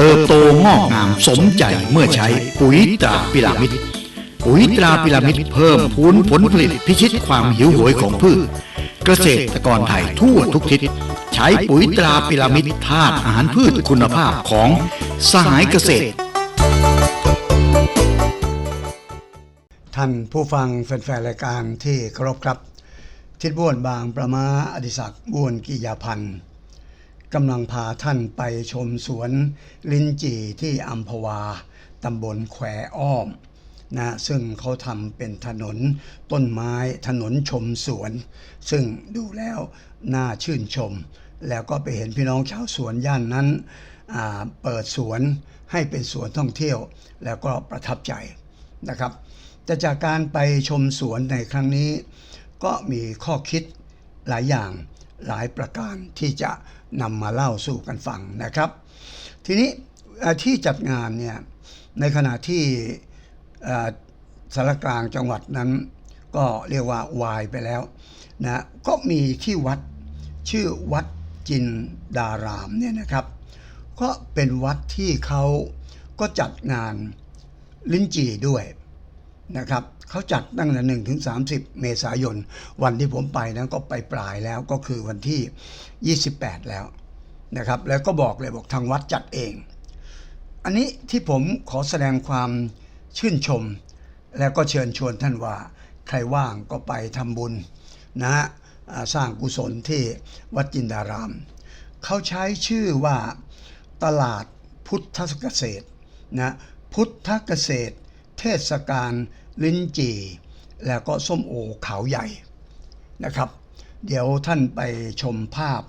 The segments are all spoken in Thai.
เติบโตงอกงามสมใจเมื่อใช้ปุ๋ยตราพิรามิดปุ๋ยตราพิรามิดเพิ่มพูนผลผลิตพิชิตความหิวโหยของพืช เกษตรกรไทยทั่วทุกทิศ ใช้ปุ๋ยตราพิรามิดธาตุอาหารพืชคุณภาพของสหายเกษตร ท่านผู้ฟังแฟนๆรายการที่เคารพครับ ทิดบ้วนบางประมาอดิศักดิ์บ้วนกิยาพันธ์ กำลังพาท่านไปชมสวนลินจีที่อัมพวาตำบลแขวอ้อมนะซึ่งเขาทำเป็นถนนต้นไม้ถนนชมสวน ซึ่งดูแล้วน่าชื่นชม แล้วก็ไปเห็นพี่น้องชาวสวนย่านนั้นเปิดสวนให้เป็นสวนท่องเที่ยว แล้วก็ประทับใจนะครับ แต่จากการไปชมสวนในครั้งนี้ ก็มีข้อคิดหลายอย่างหลายประการที่จะ นำมาเล่าสู่กันฟังนะครับ ทีนี้ที่จัดงานเนี่ยในขณะที่สารกลางจังหวัดนั้น ก็เรียกว่าวายไปแล้วนะก็มีที่วัดชื่อวัดจินดารามเนี่ยนะครับ ก็เป็นวัดที่เขาก็จัดงานลิ้นจี่ด้วย นะครับเขาจัดตั้งแต่หนึ่งถึงสาเมษายน วันที่ผมไปนั้นก็ไปปลายแล้วก็คือวันที่ 28 แล้วนะครับ แล้วก็บอกเลยบอกทางวัดจัดเอง อันนี้ที่ผมขอแสดงความชื่นชม แล้วก็เชิญชวนท่านว่า ใครว่างก็ไปทำบุญนะฮะสร้างกุศลที่วัดจินดาราม เขาใช้ชื่อว่าตลาดพุทธเกษตรนะพุทธเกษตร เทศกาลลิ้นจี่ แล้วก็ส้มโอขาวใหญ่นะครับ เดี๋ยวท่านไปชมภาพ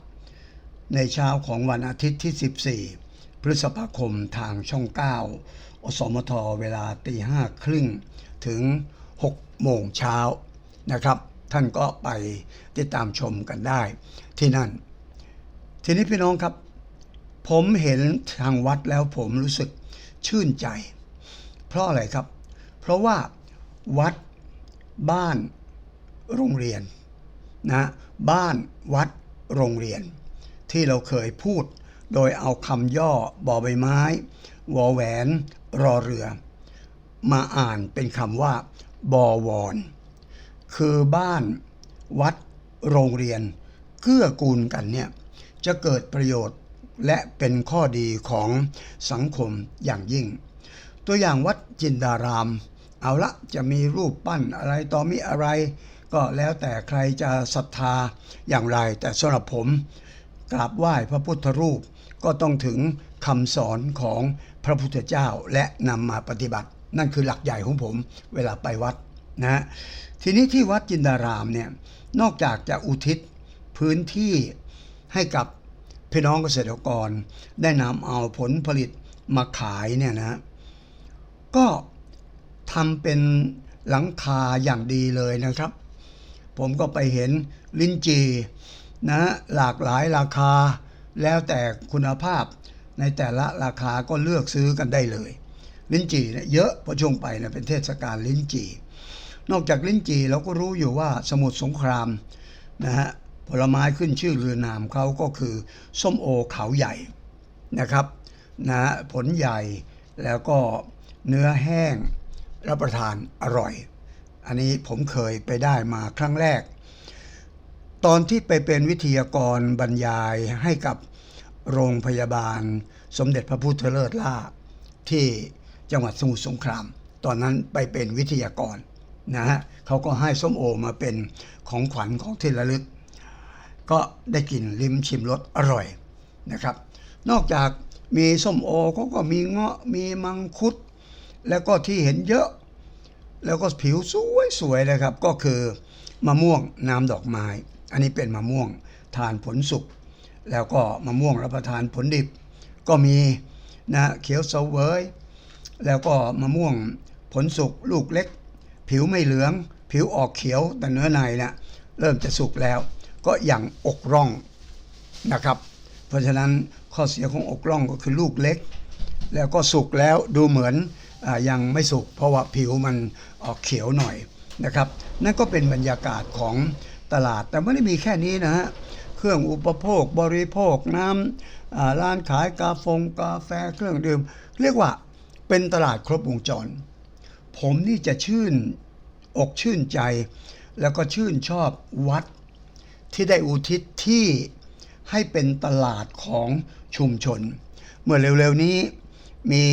ในเช้าของวันอาทิตย์ที่ 14 พฤษภาคมทางช่อง 9 อสมทเวลาตีห้าครึ่งถึง 6 โมงเช้านะครับ ท่านก็ไปติดตามชมกันได้ที่นั่น ทีนี้พี่น้องครับ ผมเห็นทางวัดแล้วผมรู้สึกชื่นใจ เพราะอะไรครับ เพราะว่าวัดบ้านโรงเรียนนะบ้านวัดโรงเรียน ที่เราเคยพูดโดยเอาคำย่อบอใบไม้วอแหวนรอเรือ มาอ่านเป็นคำว่าบอวอนคือบ้านวัดโรงเรียนเกื้อกูลกันเนี่ยจะเกิดประโยชน์และเป็นข้อดีของสังคมอย่างยิ่ง ตัวอย่างวัดจินดาราม เอาละจะมีรูปปั้นอะไรต่อมีอะไร ก็แล้วแต่ใครจะศรัทธาอย่างไร แต่สำหรับผมกราบไหว้พระพุทธรูปก็ต้องถึงคำสอนของพระพุทธเจ้าและนำมาปฏิบัติ นั่นคือหลักใหญ่ของผมเวลาไปวัดนะฮะทีนี้ที่วัดจินดารามเนี่ยนอกจากจะอุทิศพื้นที่ให้กับพี่น้องเกษตรกร ได้นำเอาผลผลิตมาขายเนี่ยนะ ก็ทำเป็นหลังคาอย่างดีเลยนะครับ ผมก็ไปเห็นลิ้นจีนะหลากหลายราคา แล้วแต่คุณภาพในแต่ละราคาก็เลือกซื้อกันได้เลย ลิ้นจีเนี่ยเยอะพราะช่วงไปเนี่ยเป็นเทศกาลลิ้นจีนอกจากลิ้นจีเราก็รู้อยู่ว่าสมุทรสงครามนะฮะผลไม้ขึ้นชื่อเรือนามเขาก็คือ ส้มโอเขาใหญ่นะครับนะผลใหญ่แล้วก็ เนื้อแห้ง รับประทานอร่อย อันนี้ผมเคยไปได้มาครั้งแรก ตอนที่ไปเป็นวิทยากรบรรยายให้กับโรงพยาบาล สมเด็จพระพุทธเลิศล่า ที่จังหวัดสมุทรสงคราม ตอนนั้นไปเป็นวิทยากรนะฮะเขาก็ให้ส้มโอมาเป็นของขวัญของที่ระลึก ก็ได้กินลิ้มชิมรสอร่อยนะครับ นอกจากมีส้มโอเขาก็มีเงาะมีมังคุด แล้วก็ที่เห็นเยอะ แล้วก็ผิวสวยๆเลยครับ ก็คือมะม่วงน้ำดอกไม้ อันนี้เป็นมะม่วงทานผลสุก แล้วก็มะม่วงรับประทานผลดิบ ก็มีนะเขียวเสวยแล้วก็มะม่วงผลสุกลูกเล็ก ผิวไม่เหลือง ผิวออกเขียวแต่เนื้อในเนะี่ยเริ่มจะสุกแล้ว ก็อย่างอกร่องนะครับ เพราะฉะนั้นข้อเสียของอกร่องก็คือลูกเล็ก แล้วก็สุกแล้วดูเหมือน ยังไม่สุกเพราะว่าผิวมันออกเขียวหน่อยนะครับ นั่นก็เป็นบรรยากาศของตลาด แต่ไม่ได้มีแค่นี้นะฮะเครื่องอุปโภคบริโภคน้ำร้านขายกาฟงกาแฟเครื่องดื่ม เรียกว่าเป็นตลาดครบวงจร ผมนี่จะชื่นอกชื่นใจ แล้วก็ชื่นชอบวัด ที่ได้อุทิศที่ให้เป็นตลาดของชุมชน เมื่อเร็วๆนี้มี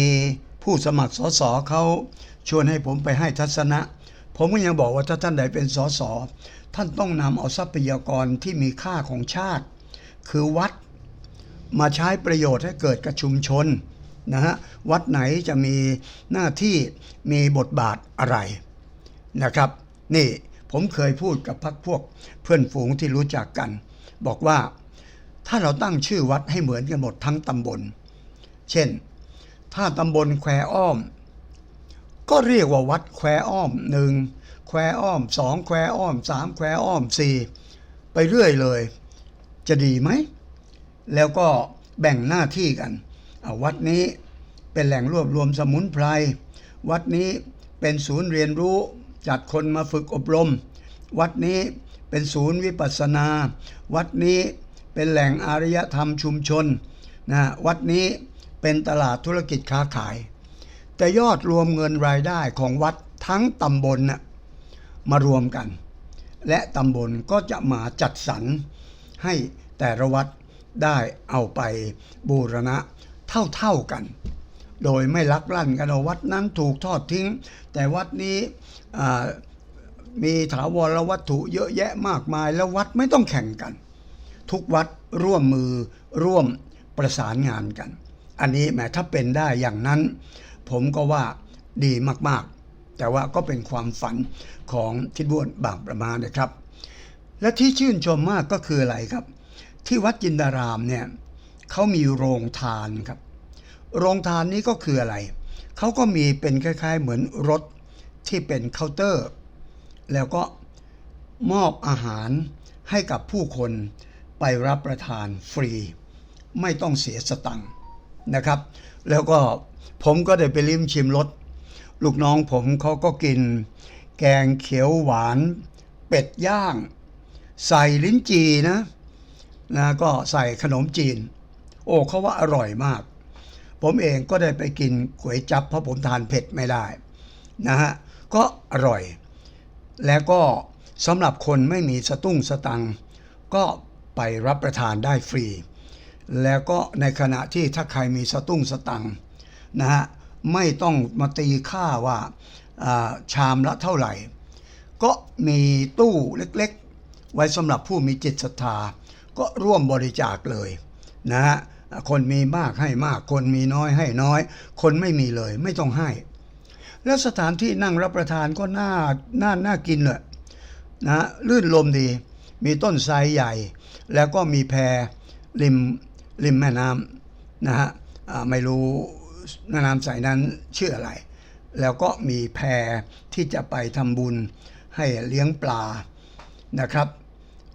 ผู้สมัครสสเขาชวนให้ผมไปให้ทัศนะ ผมก็ยังบอกว่าถ้าท่านใดเป็นสสท่านต้องนำเอาทรัพยากรที่มีค่าของชาติ คือวัดมาใช้ประโยชน์ให้เกิดกับชุมชนนะฮะวัดไหนจะมีหน้าที่มีบทบาทอะไรนะครับ นี่ผมเคยพูดกับพักพวกเพื่อนฝูงที่รู้จักกัน บอกว่าถ้าเราตั้งชื่อวัดให้เหมือนกันหมดทั้งตำบล เช่น ถ้าตำบลแควอ้อม ก็เรียกว่าวัดแควอ้อมหนึ่งแควอ้อมสองแควอ้อมสามแควอ้อมสี่ไปเรื่อยเลย จะดีไหม แล้วก็แบ่งหน้าที่กัน วัดนี้เป็นแหล่งรวบรวมสมุนไพร วัดนี้เป็นศูนย์เรียนรู้จัดคนมาฝึกอบรม วัดนี้เป็นศูนย์วิปัสสนา วัดนี้เป็นแหล่งอารยธรรมชุมชนนะวัดนี้ เป็นตลาดธุรกิจค้าขาย แต่ยอดรวมเงินรายได้ของวัดทั้งตำบลน่ะมารวมกัน และตำบลก็จะมาจัดสรรให้แต่ละวัดได้เอาไปบูรณะเท่าๆกัน โดยไม่ลักลั่นกันวัดนั้นถูกทอดทิ้ง แต่วัดนี้มีถาวรวัตถุเยอะแยะมากมาย แล้ววัดไม่ต้องแข่งกัน ทุกวัดร่วมมือร่วมประสานงานกัน อันนี้แหมถ้าเป็นได้อย่างนั้น ผมก็ว่าดีมากๆ แต่ว่าก็เป็นความฝันของทิดบ้วนบางประมาณนะครับ และที่ชื่นชมมากก็คืออะไรครับ ที่วัดจินดารามเนี่ยเขามีโรงทานครับ โรงทานนี้ก็คืออะไรเขาก็มีเป็นคล้ายๆ เหมือนรถที่เป็นเคาน์เตอร์ แล้วก็มอบอาหารให้กับผู้คนไปรับประทานฟรี ไม่ต้องเสียสตังค์ นะครับ แล้วก็ผมก็ได้ไปลิ้มชิมรสลูกน้องผมเขาก็กิน แกงเขียวหวาน เป็ดย่าง ใส่ลิ้นจีนะนะก็ใส่ขนมจีน โอ้เขาว่าอร่อยมาก ผมเองก็ได้ไปกินก๋วยจับเพราะผมทานเผ็ดไม่ได้นะฮะก็อร่อย แล้วก็สำหรับคนไม่มีสตุ้งสตังก็ไปรับประทานได้ฟรี แล้วก็ในขณะที่ถ้าใครมีสตุ้งสตังนะฮะไม่ต้องมาตีค่าว่าชามละเท่าไหร่ ก็มีตู้เล็กๆ ไว้สำหรับผู้มีจิตศรัทธา ก็ร่วมบริจาคเลยนะฮะคนมีมากให้มาก คนมีน้อยให้น้อย คนไม่มีเลยไม่ต้องให้ แล้วสถานที่นั่งรับประทานก็น่าน่าน่ากินเลยนะฮะลื่นลมดี มีต้นไทรใหญ่ แล้วก็มีแพริม ริมแม่น้ำนะฮะไม่รู้แม่น้ำสายนั้นชื่ออะไร แล้วก็มีแพที่จะไปทำบุญให้เลี้ยงปลานะครับ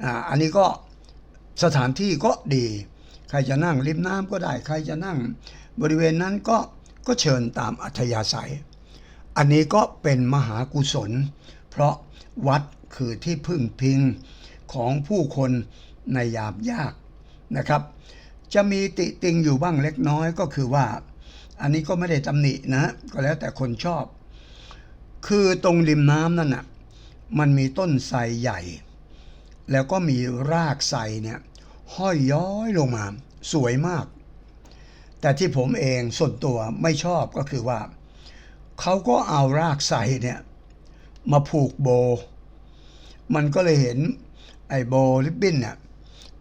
อ,อันนี้ก็สถานที่ก็ดี ใครจะนั่งริมน้ำก็ได้ ใครจะนั่งบริเวณนั้นก็ก็เชิญตามอัธยาศัย อันนี้ก็เป็นมหากุศล เพราะวัดคือที่พึ่งพิงของผู้คนในยามยากนะครับ จะมีติติงอยู่บ้างเล็กน้อยก็คือว่า อันนี้ก็ไม่ได้ตำหนินะ ก็แล้วแต่คนชอบ คือตรงริมน้ำนั่นน่ะมันมีต้นไทรใหญ่ แล้วก็มีรากไทรเนี่ยห้อยย้อยลงมา สวยมาก แต่ที่ผมเองส่วนตัวไม่ชอบก็คือว่า เขาก็เอารากไทรเนี่ยมาผูกโบ มันก็เลยเห็นไอ้โบริบบิ้นเนี่ย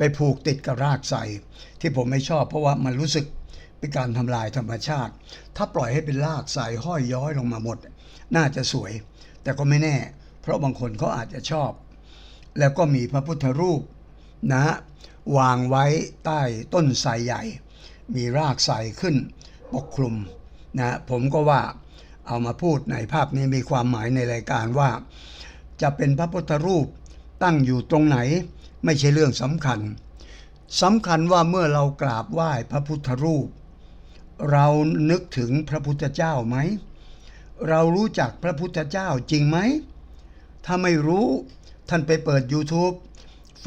ไปผูกติดกับรากไทรที่ผมไม่ชอบเพราะว่ามันรู้สึกเป็นการทำลายธรรมชาติ ถ้าปล่อยให้เป็นรากไทรห้อยย้อยลงมาหมด น่าจะสวย แต่ก็ไม่แน่ เพราะบางคนเขาอาจจะชอบ แล้วก็มีพระพุทธรูปนะวางไว้ใต้ต้นไทรใหญ่ มีรากไทรขึ้น ปกคลุมนะผมก็ว่าเอามาพูดในภาพนี้มีความหมายในรายการว่า จะเป็นพระพุทธรูปตั้งอยู่ตรงไหน ไม่ใช่เรื่องสำคัญสำคัญว่าเมื่อเรากราบไหว้พระพุทธรูป เรานึกถึงพระพุทธเจ้าไหม เรารู้จักพระพุทธเจ้าจริงไหม ถ้าไม่รู้ท่านไปเปิด YouTube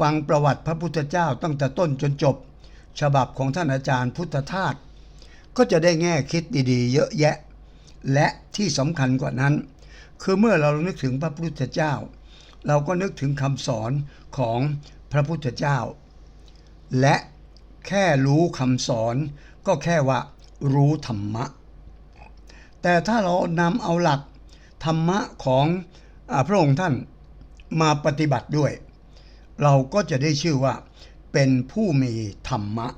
ฟังประวัติพระพุทธเจ้าตั้งแต่ต้นจนจบ ฉบับของท่านอาจารย์พุทธทาสก็จะได้แง่คิดดีๆ เยอะแยะ และที่สำคัญกว่านั้น คือเมื่อเรานึกถึงพระพุทธเจ้า เราก็นึกถึงคำสอนของ พระพุทธเจ้า และแค่รู้คำสอนก็แค่ว่ารู้ธรรมะ แต่ถ้าเรานำเอาหลักธรรมะของอพระองค์ท่านมาปฏิบัติด้วย เราก็จะได้ชื่อว่า เป็นผู้มีธรรมะ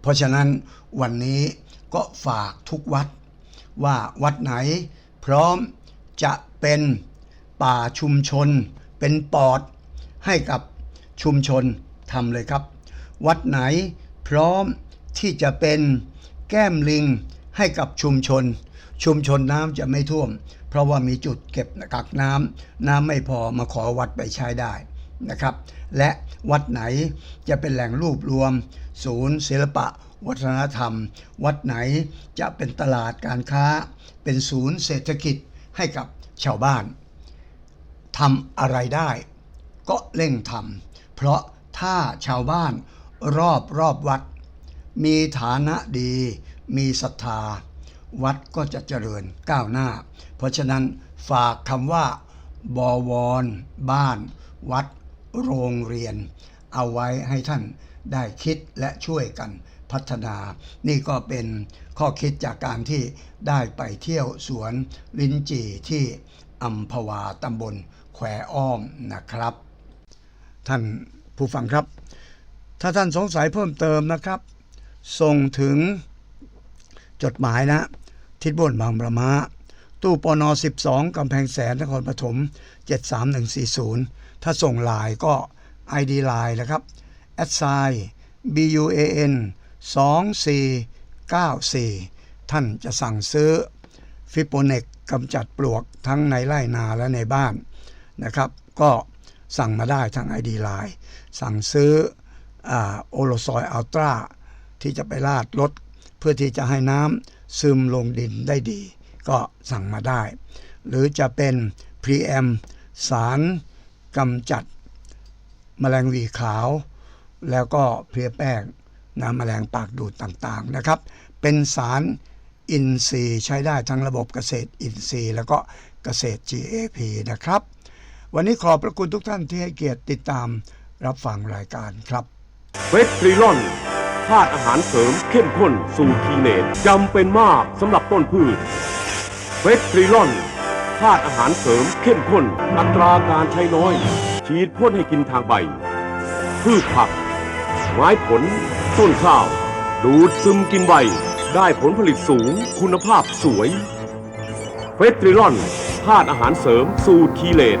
เพราะฉะนั้นวันนี้ก็ฝากทุกวัด ว่าวัดไหน พร้อมจะเป็นป่าชุมชน เป็นปอดให้กับ ชุมชนทำเลยครับ วัดไหนพร้อมที่จะเป็นแก้มลิงให้กับชุมชน ชุมชนน้ำจะไม่ท่วม เพราะว่ามีจุดเก็บกักน้ำน้ำไม่พอมาขอวัดไปใช้ได้นะครับ และวัดไหนจะเป็นแหล่งรวบรวม ศูนย์ศิลปะ วัฒนธรรม วัดไหนจะเป็นตลาดการค้า เป็นศูนย์เศรษฐกิจให้กับชาวบ้านทำอะไรได้ ก็เร่งทำ เพราะถ้าชาวบ้านรอบรอบวัด มีฐานะดี มีศรัทธา วัดก็จะเจริญก้าวหน้า เพราะฉะนั้นฝากคำว่า บวร บ้าน วัด โรงเรียน เอาไว้ให้ท่านได้คิดและช่วยกันพัฒนา นี่ก็เป็นข้อคิดจากการที่ได้ไปเที่ยวสวนลิ้นจี่ที่อัมพวาตำบลแควอ้อมนะครับ ท่านผู้ฟังครับ ถ้าท่านสงสัยเพิ่มเติมนะครับ ส่งถึงจดหมายนะ ทิศบนบางประมาตู้ปน12กำแพงแสนนครปฐม73140 ถ้าส่งลน์ก็ ID ลน์นะครับ s i BUAN 2494 ท่านจะสั่งซื้อฟิโปเนกกำจัดปลวกทั้งในไร่นาและในบ้านนะครับ ก็ สั่งมาได้ทาง ID ไลน์สั่งซื้อโอโลซอยอัลตราที่จะไปลาดรถเพื่อที่จะให้น้ำซึมลงดินได้ดี ก็สั่งมาได้ หรือจะเป็นพรีแอมสารกำจัดแมลงวีขาว แล้วก็เพลียแป้งนะแมลงปากดูดต่างๆนะครับ เป็นสารอินทรีย์ใช้ได้ทั้งระบบเกษตรอินทรีย์ แล้วก็เกษตร GAP นะครับ วันนี้ขอบพระคุณทุกท่านที่ให้เกียรติติดตามรับฟังรายการครับเวสตรีลอนธาตุอาหารเสริมเข้มข้นสูตรทีเนตจำเป็นมากสำหรับต้นพืชเวสตรีลอนธาตุอาหารเสริมเข้มข้น อัตราการใช้น้อย ฉีดพ่นให้กินทางใบ พืชผัก ไม้ผล ต้นข้าว ดูดซึมกินใบ ได้ผลผลิตสูง คุณภาพสวยเวสตรีลอนธาตุอาหารเสริมสูตรทีเลต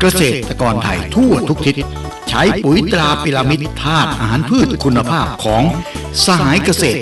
เกษตรกรไทยทั่วทุกทิศใช้ปุ๋ยตราพิรามิดธาตุอาหารพืชคุณภาพของสหายเกษตร